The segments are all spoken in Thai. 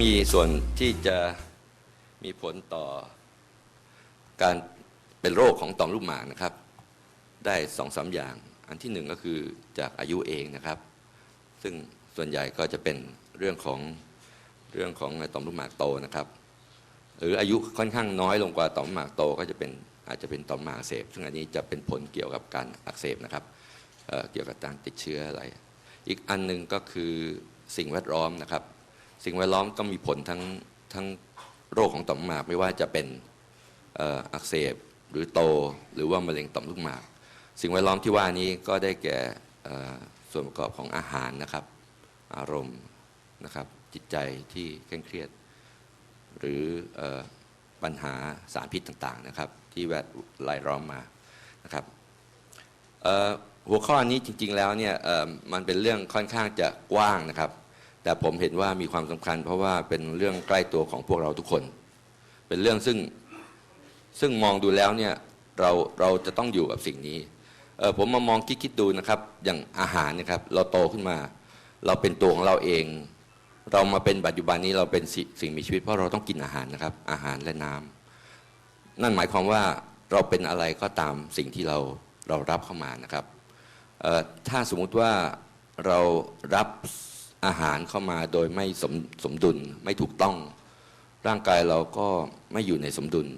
มีส่วนที่จะมีผลต่อการเป็นโรคของต่อมลูกหมากนะครับ ได้สองสามอย่าง อันที่หนึ่งก็คือจากอายุเองนะครับ ซึ่งส่วนใหญ่ก็จะเป็นเรื่องของเรื่องของต่อมลูกหมากโตนะครับ หรืออายุค่อนข้างน้อยลงกว่าต่อมลูกหมากโตก็จะเป็นอาจจะเป็นต่อมหมากอักเสบ ซึ่งอันนี้จะเป็นผลเกี่ยวกับการอักเสบนะครับเเกี่ยวกับการติดเชื้ออะไร อีกอันหนึ่งก็คือสิ่งแวดล้อมนะครับ สิ่งแวดล้อมก็มีผลทั้งทั้งโรคของต่อมหมากไม่ว่าจะเป็นอ,อักเสบหรือโตหรือว่ามะเร็งต่อมลูกหมาก สิ่งแวดล้อมที่ว่านี้ก็ได้แก่ส่วนประกอบของอาหารนะครับ อารมณ์นะครับจิตใจที่เคร่งเครียด หรืออปัญหาสารพิษต่างๆนะครับ ที่แวดรายล้อมมานะครับหัวข้อนี้จริงๆแล้วเนี่ยมันเป็นเรื่องค่อนข้างจะกว้างนะครับ แต่ผมเห็นว่ามีความสำคัญ เพราะว่าเป็นเรื่องใกล้ตัวของพวกเราทุกคน เป็นเรื่องซึ่งซึ่งมองดูแล้วเนี่ยเราเราจะต้องอยู่กับสิ่งนี้เออผมมามองคิดคิดดูนะครับ อย่างอาหารนะครับ เราโตขึ้นมา เราเป็นตัวของเราเอง เรามาเป็นปัจจุบันนี้เราเป็นสิสิ่งมีชีวิตเพราะเราต้องกินอาหารนะครับ อาหารและน้ำนั่นหมายความว่าเราเป็นอะไรก็ตามสิ่งที่เราเรารับเข้ามานะครับถ้าสมมุติว่าเรารับ อาหารเข้ามาโดยไม่สมสมดุลไม่ถูกต้อง ร่างกายเราก็ไม่อยู่ในสมดุล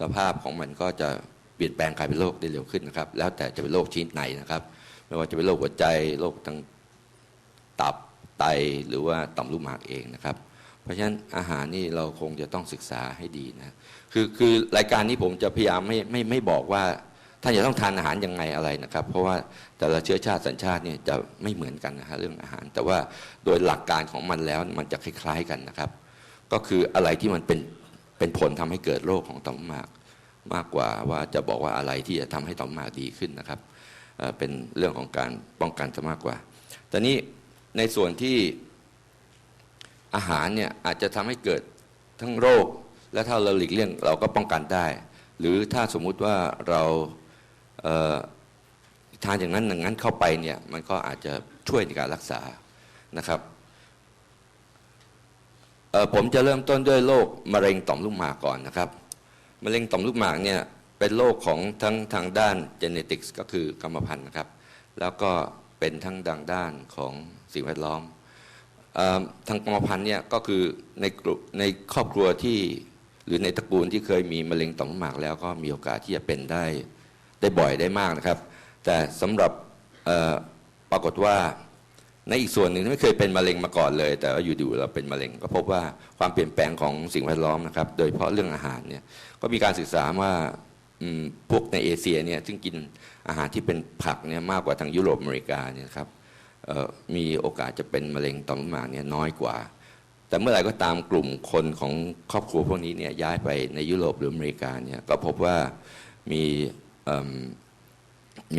สภาพของมันก็จะเปลี่ยนแปลงกลายเป็นโรคได้เร็วขึ้นนะครับ แล้วแต่จะเป็นโรคชนิดไหนนะครับ ไม่ว่าจะเป็นโรคหัวใจโรคทางตับไตหรือว่าต่อมลูกหมากเองนะครับ เพราะฉะนั้นอาหารนี่เราคงจะต้องศึกษาให้ดีนะคือคือรายการนี้ผมจะพยายามไม่ไม่ไม่บอกว่า ท่านจะต้องทานอาหารยังไงอะไรนะครับ เพราะว่าแต่ละเชื้อชาติสัญชาติเนี่ยจะไม่เหมือนกันนะฮะเรื่องอาหาร แต่ว่าโดยหลักการของมันแล้วมันจะคล้าย ๆกันนะครับ ก็คืออะไรที่มันเป็นเป็นผลทำให้เกิดโรคของต่อมหมาก มากกว่าว่าจะบอกว่าอะไรที่จะทำให้ต่อมหมากดีขึ้นนะครับเเป็นเรื่องของการป้องกันซะมากกว่าแต่นี้ในส่วนที่อาหารเนี่ยอาจจะทำให้เกิดทั้งโรค และถ้าเราหลีกเลี่ยงเราก็ป้องกันได้ หรือถ้าสมมุติว่าเรา ทานอย่างนั้นอย่างนั้นเข้าไปเนี่ยมันก็อาจจะช่วยในการรักษานะครับผมจะเริ่มต้นด้วยโรคมะเร็งต่อมลูกหมากก่อนนะครับมะเร็งต่อมลูกหมากเนี่ยเป็นโรคของทั้งทางด้าน genetics ก็คือกรรมพันธุ์นะครับ แล้วก็เป็นทั้งดังด้านของสิ่งแวดล้อมออทางกรรมพันธุ์เนี่ยก็คือในกลุ่มในครอบครัวที่หรือในตระกูลที่เคยมีมะเร็งต่อมลูกหมากแล้วก็มีโอกาสที่จะเป็นได้ ได้บ่อยได้มากนะครับ แต่สำหรับปรากฏว่าในอีกส่วนหนึ่งที่ไม่เคยเป็นมะเร็งมาก่อนเลย แต่ว่าอยู่ๆเราเป็นมะเร็ง ก็พบว่าความเปลี่ยนแปลงของสิ่งแวดล้อมนะครับ โดยเฉพาะเรื่องอาหารเนี่ยก็มีการศึกษาว่าพวกในเอเชียเนี่ยซึ่งกินอาหารที่เป็นผักเนี่ยมากกว่าทางยุโรปอเมริกาเนี่ยครับมีโอกาสจะเป็นมะเร็งต่อมลูกหมากเนี่ยน้อยกว่า แต่เมื่อไหร่ก็ตามกลุ่มคนของครอบครัวพวกนี้เนี่ยย้ายไปในยุโรปหรืออเมริกาเนี่ยก็พบว่ามี ม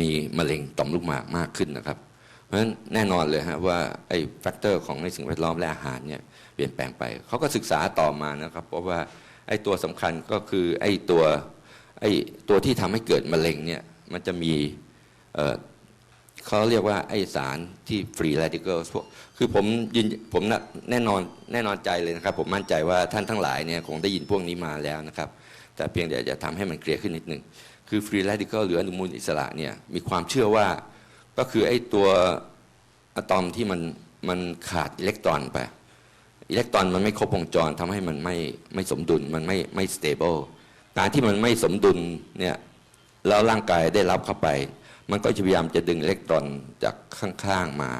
มีมะเร็งต่อมลูกหมากมากขึ้นนะครับ เพราะฉะนั้นแน่นอนเลยฮะว่าไอ้แฟกเตอร์ของในสิ่งแวดล้อมและอาหารเนี่ยเปลี่ยนแปลงไปเขาก็ศึกษาต่อมานะครับ เพราะว่าไอ้ตัวสำคัญก็คือไอ้ตัวไอ้ตัวที่ทำให้เกิดมะเร็งเนี่ยมันจะมีเเขาเรียกว่าไอ้สารที่ฟรี r a ดิเคิลพวกคือผมยืนผมแน่นอนแน่นอนใจเลยนะครับ ผมมั่นใจว่าท่านทั้งหลายเนี่ยคงได้ยินพวกนี้มาแล้วนะครับ แต่เพียงแต่จะทำให้มันเคลียร์ขึ้นนิดนึง คือฟรี r a ดิเคิลหรืออนุมูลอิสระเนี่ยมีความเชื่อว่าก็คือไอ้ตัวอะตอมที่มันมันขาดอิเล็กตรอนไป อิเล็กตรอนมันไม่ครบวงจรทำให้มันไม่ไม่สมดุลมันไม่ไม่สเตเบิลการที่มันไม่สมดุลเนี่ยแล้วร่างกายได้รับเข้าไป มันก็จะพยายามจะดึงอิเล็กตรอนจากข้างๆมา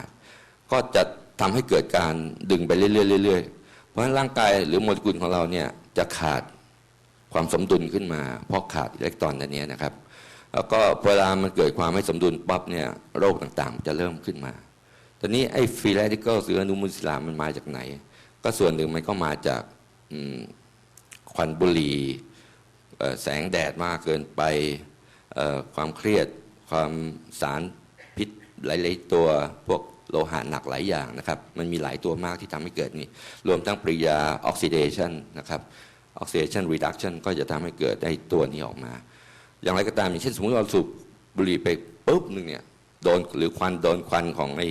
ก็จะทำให้เกิดการดึงไปเรื่อยๆเรื่อยๆเพราะฉะนั้นร่างกายหรือโมเลกุลของเราเนี่ยจะขาด ความสมดุลขึ้นมาเพราะขาดอิเล็กตรอนอันเนี้ยนะครับ แล้วก็เวลามันเกิดความไม่สมดุลปั๊บเนี่ยโรคต่างๆ จะเริ่มขึ้นมาตอนนี้ไอ้ฟรีเรดิเคิลหรืออนุมูลอิสระมันมาจากไหน ก็ส่วนหนึ่งมันก็มาจากควันบุหรี่แสงแดดมากเกินไปความเครียดความสารพิษหลาย ๆ ตัวพวกโลหะหนักหลายอย่างนะครับ มันมีหลายตัวมากที่ทำให้เกิดนี่ รวมทั้งปริยาออกซิเดชันนะครับ ออกซิเดชันรีดักชันก็จะทำให้เกิดได้ตัวนี้ออกมา อย่างไรก็ตามอย่างเช่นสมมติเราสูบบุหรี่ไปปุ๊บหนึ่งเนี่ยโดนหรือควันโดนควันของไอ้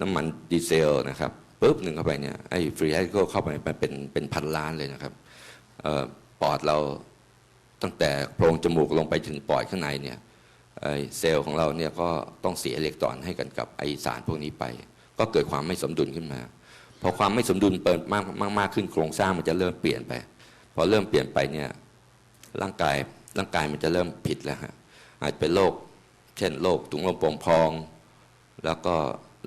น้ำมันดีเซลนะครับปุ๊บหนึ่งเข้าไปเนี่ยไอ้ฟรี r ร d ดิ a l เข้าไปมันเป็นเป็นพันล้านเลยนะครับปอดเราตั้งแต่โพรงจมูกลงไปถึงปอดข้างในเนี่ยเซลล์ของเราเนี่ยก็ต้องเสียอิเล็กตรอนให้กันกับไอสารพวกนี้ไป ก็เกิดความไม่สมดุลขึ้นมา พอความไม่สมดุลเปิดมากมากมากขึ้นโครงสร้างมันจะเริ่มเปลี่ยนไป พอเริ่มเปลี่ยนไปเนี่ยร่างกายร่างกายมันจะเริ่มผิดแล้วฮะอาจเป็นโรคเช่นโรคถุงลมโป่งพอง แล้วก็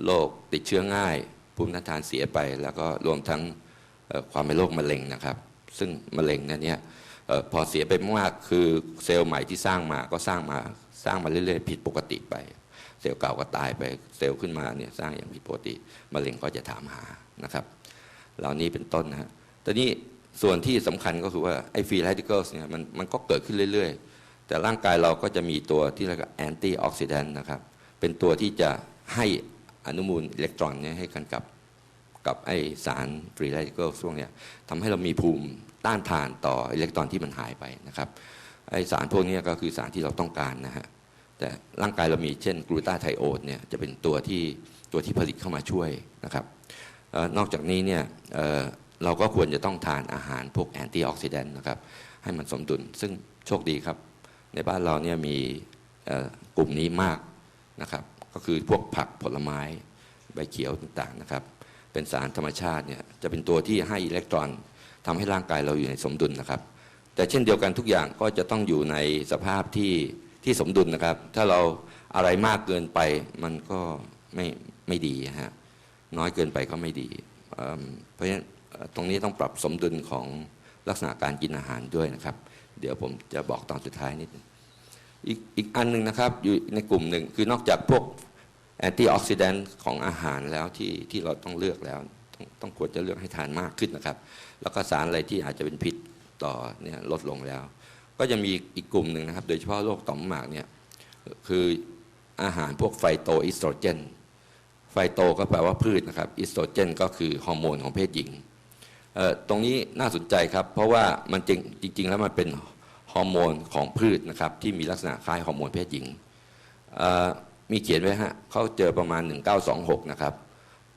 โรคติดเชื้อง่ายภูมิต้านทานเสียไป แล้วก็รวมทั้งความเป็นโรคมะเร็งนะครับ ซึ่งมะเร็งเนยเนี่ยออพอเสียไปมากคือเซลล์ใหม่ที่สร้างมาก็สร้างมาสร้างมาเรื่อยๆผิดปกติไป เซลล์เก่าก็ตายไปเซลล์ขึ้นมาเนี่ยสร้างอย่างผิดปกติมะเร็งก็จะถามหานะครับ เหล่านี้เป็นต้นนะฮะตอนนี้ส่วนที่สำคัญก็คือว่าไอ้ฟรี r ร d ดิ a l เนี่ยมันมันก็เกิดขึ้นเรื่อยๆ แต่ร่างกายเราก็จะมีตัวที่เรียกว่าแอนตี้ออกซิแดนต์นะครับ เป็นตัวที่จะให้อนุมูลอิเล็กตรอนเนี่ยให้กันกับกับไอสารฟรี r ร d ดิ a l ช่วงเนี้ยทำให้เรามีภูมิต้านทานต่ออิเล็กตรอนที่มันหายไปนะครับไอสารพวกนี้ก็คือสารที่เราต้องการนะฮะ แต่ร่างกายเรามีเช่นกลูตาไทโอนเนี่ยจะเป็นตัวที่ตัวที่ผลิตเข้ามาช่วยนะครับออนอกจากนี้เนี่ยเเราก็ควรจะต้องทานอาหารพวกแอนตี้ออกซิแดนต์นะครับให้มันสมดุลซึ่งโชคดีครับ ในบ้านเราเนี่ยมีกลุ่มนี้มากนะครับ ก็คือพวกผักผลไม้ใบเขียวต่างๆนะครับ เป็นสารธรรมชาติเนี่ยจะเป็นตัวที่ให้อิเล็กตรอนทำให้ร่างกายเราอยู่ในสมดุลนะครับ แต่เช่นเดียวกันทุกอย่างก็จะต้องอยู่ในสภาพที่ ที่สมดุลนะครับ ถ้าเราอะไรมากเกินไปมันก็ไม่ไม่ดีฮะน้อยเกินไปก็ไม่ดีเเพราะฉะนั้นตรงนี้ต้องปรับสมดุลของลักษณะการกินอาหารด้วยนะครับ เดี๋ยวผมจะบอกตอนสุดท้ายนิดนึงอีกอีกอันหนึ่งนะครับอยู่ในกลุ่มหนึ่งคือนอกจากพวกแอนตี้ออกซิแดนต์ของอาหารแล้วที่ที่เราต้องเลือกแล้วต้องต้องควรจะเลือกให้ทานมากขึ้นนะครับ แล้วก็สารอะไรที่อาจจะเป็นพิษต่อเนี่ยลดลงแล้ว ก็จะมีอีกกลุ่มหนึ่งนะครับ โดยเฉพาะโรคต่อมหมากเนี่ยคืออาหารพวกไฟโตอิสโตรเจน ไฟโตก็แปลว่าพืชนะครับอิสโตรเจน ก็คือฮอร์โมนของเพศหญิง ตรงนี้น่าสนใจครับ เพราะว่ามันจริงจริงแล้วมันเป็นฮอร์โมนของพืชนะครับที่มีลักษณะคล้ายฮอร์โมนเพศหญิง มีเขียนไว้ฮะเขาเจอประมาณ 1926 นะครับ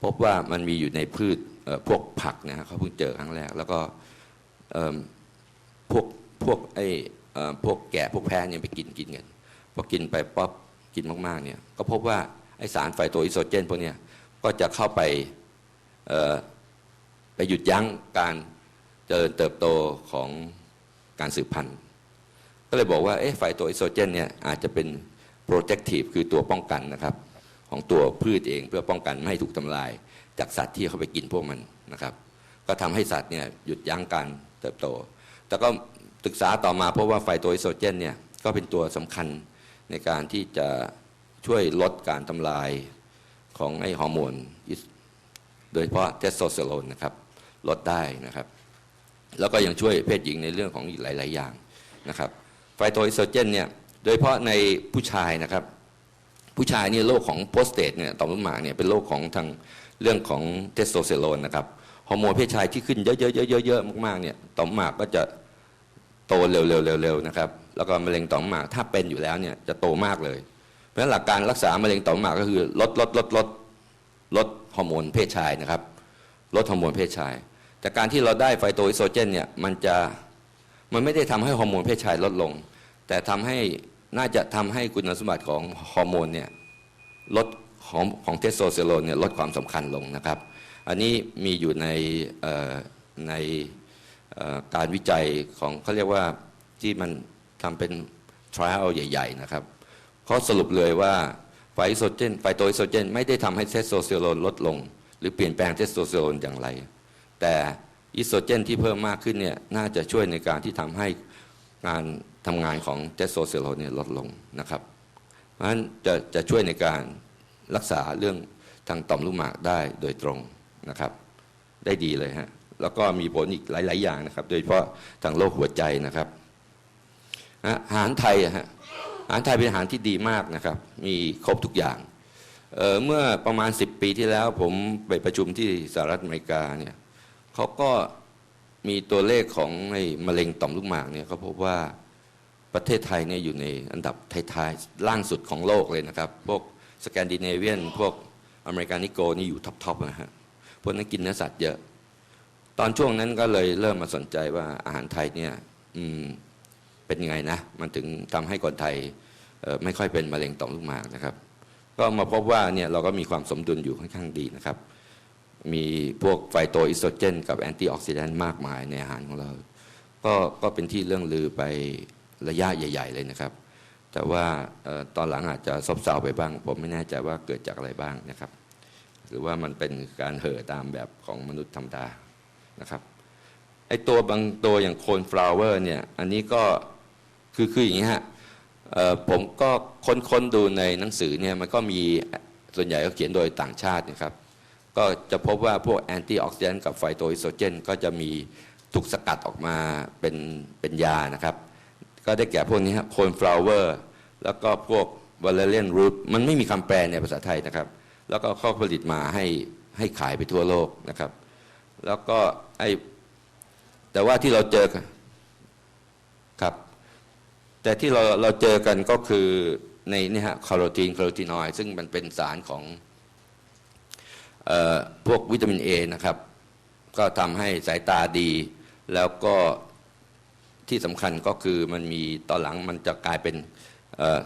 พบว่ามันมีอยู่ในพืชพวกผักนะฮะเขาเพิ่งเจอครั้งแรก แล้วก็พวก พวกไอ้พวกแกะพวกแพ้เนี่ยไปกินกินกันพอกินไปป๊อปกินมากๆเนี่ยก็พบว่าไอสารไฟโตอิโตรเจนพวกเนี้ยก็จะเข้าไปไปหยุดยั้งการเจริญเติบโตของการสืบพันธุ์ ก็เลยบอกว่าเอ๊ะไฟโตอิโตรเจนเนี่ยอาจจะเป็น protective คือตัวป้องกันนะครับ ของตัวพืชเองเพื่อป้องกันไม่ให้ถูกทำลาย จากสัตว์ที่เข้าไปกินพวกมันนะครับ ก็ทำให้สัตว์เนี่ยหยุดยั้งการเติบโต แต่ก็ ศึกษาต่อมาเพราะว่าไฟโตอิสโตรเจนเนี่ยก็เป็นตัวสำคัญในการที่จะช่วยลดการทำลายของไอฮอร์โมนโดยเฉพาะเทสโทสเตอโรนนะครับลดได้นะครับ แล้วก็ยังช่วยเพศหญิงในเรื่องของอีกหลาย ๆ อย่างนะครับไฟโตอิสโตรเจนเนี่ยโดยเฉพาะในผู้ชายนะครับ ผู้ชายเนี่ยโรคของโปสเตตเนี่ยต่อมลูกหมากเนี่ยเป็นโรคของทางเรื่องของเทสโทสเตอโรนนะครับฮอร์โมนเพศชายที่ขึ้นเยอะๆๆๆมากๆเนี่ยต่อมหมากก็จะ โตเร็วๆเร็วๆนะครับแล้วก็มะเร็งต่อมหมากถ้าเป็นอยู่แล้วเนี่ยจะโตมากเลย เพราะฉะนั้นหลักการรักษามะเร็งต่อมหมากก็คือลดลดลดลดลดฮอร์โมนเพศชายนะครับลดฮอร์โมนเพศชาย แต่การที่เราได้ไฟโตอิสโตรเจนเนี่ยมันจะมันไม่ได้ทำให้ฮอร์โมนเพศชายลดลง แต่ทำให้น่าจะทำให้คุณสมบัติของฮอร์โมนเนี่ยลดของของเทสโทสเตอโรนเนี่ยลดความสำคัญลงนะครับ อันนี้มีอยู่ในใน การวิจัยของเขาเรียกว่าที่มันทำเป็น trial ใหญ่ ๆ นะครับเขาสรุปเลยว่าไฟโซเจนไฟโตอิโตรเจน ไม่ได้ทำให้เทสโทสเตอโรนลดลง หรือเปลี่ยนแปลงเทสโทสเตอโรนอย่างไร แต่อิสโตรเจนที่เพิ่มมากขึ้นเนี่ยน่าจะช่วยในการที่ทำให้การทำงานของเทสโทสเตอโรนเนี่ยลดลงนะครับ เพราะฉะนั้นจะจะช่วยในการรักษาเรื่องทางต่อมลูกหมากได้โดยตรงนะครับ ได้ดีเลยฮะ แล้วก็มีผลอีกหลาย ๆ อย่างนะครับ โดยเฉพาะทางโรคหัวใจนะครับอาหารไทยฮะอาหารไทยเป็นอาหารที่ดีมากนะครับ มีครบทุกอย่างเเมื่อประมาณ 10 ปีที่แล้วผมไปประชุมที่สหรัฐอเมริกาเนี่ยเขาก็มีตัวเลขของไอ้มะเร็งต่อมลูกหมากเนี่ยเขาพบว่าประเทศไทยเนี่ยอยู่ในอันดับท้ายๆล่างสุดของโลกเลยนะครับ พวกสแกนดิเนเวียน พวกอเมริกานิโกนี่อยู่ท็อปๆนะฮะพวกนั้นกินเนื้อสัตว์เยอะ ตอนช่วงนั้นก็เลยเริ่มมาสนใจว่าอาหารไทยเนี่ยเป็นยังไงนะ มันถึงทำให้คนไทยไม่ค่อยเป็นมะเร็งต่อมลูกหมากนะครับ ก็มาพบว่าเนี่ยเราก็มีความสมดุลอยู่ค่อนข้างดีนะครับ มีพวกไฟโตอิสโตรเจน กับแอนตี้ออกซิแดนต์มากมายในอาหารของเรา ก็ก็เป็นที่เรื่องลือไประยะใหญ่ ๆ เลยนะครับ แต่ว่าออตอนหลังอาจจะซบเซาไปบ้าง ผมไม่แน่ใจว่าเกิดจากอะไรบ้างนะครับ หรือว่ามันเป็นการเห่อตามแบบของมนุษย์ธรรมดา นะครับไอตัวบางตัวอย่างโคนฟลาวเวอร์เนี่ยอันนี้ก็คือคืออย่างนี้ฮะผมก็ค้นๆดูในหนังสือเนี่ยมันก็มีส่วนใหญ่ก็เขียนโดยต่างชาตินะครับ ก็จะพบว่าพวกแอนตี้ออกซิแดนต์กับไฟโตอิโตรเจน ก็จะมีถูกสกัดออกมาเป็นเป็นยานะครับ ก็ได้แก่พวกนี้ครับโคนฟลาวเวอร์แล้วก็พวกวอลเลนรูทมันไม่มีคำแปลในภาษาไทยนะครับ แล้วก็เข้าผลิตมาให้ให้ขายไปทั่วโลกนะครับ แล้วก็ไอแต่ว่าที่เราเจอกันครับ แต่ที่เราเราเจอกันก็คือในนี่ฮะคาโรทีนคาโรทีนอยด์ซึ่งมันเป็นสารของออพวกวิตามินเอนะครับ ก็ทำให้สายตาดี แล้วก็ที่สำคัญก็คือมันมีตอนหลังมันจะกลายเป็น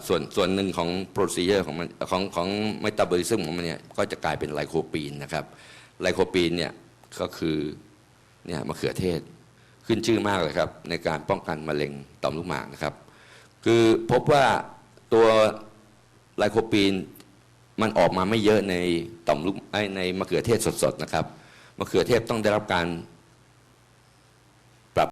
ส่วนส่วนหนึ่งของโปรซีเจอร์ของมันของของเมตาบอลิซึมของมันเนี่ยก็จะกลายเป็นไลโคปีนนะครับไลโคปีนเนี่ย ก็คือเนี่ยมะเขือเทศขึ้นชื่อมากเลยครับ ในการป้องกันมะเร็งต่อมลูกหมากนะครับ คือพบว่าตัวไลโคปีนมันออกมาไม่เยอะในต่อมลูกในมะเขือเทศสดๆนะครับมะเขือเทศต้องได้รับการ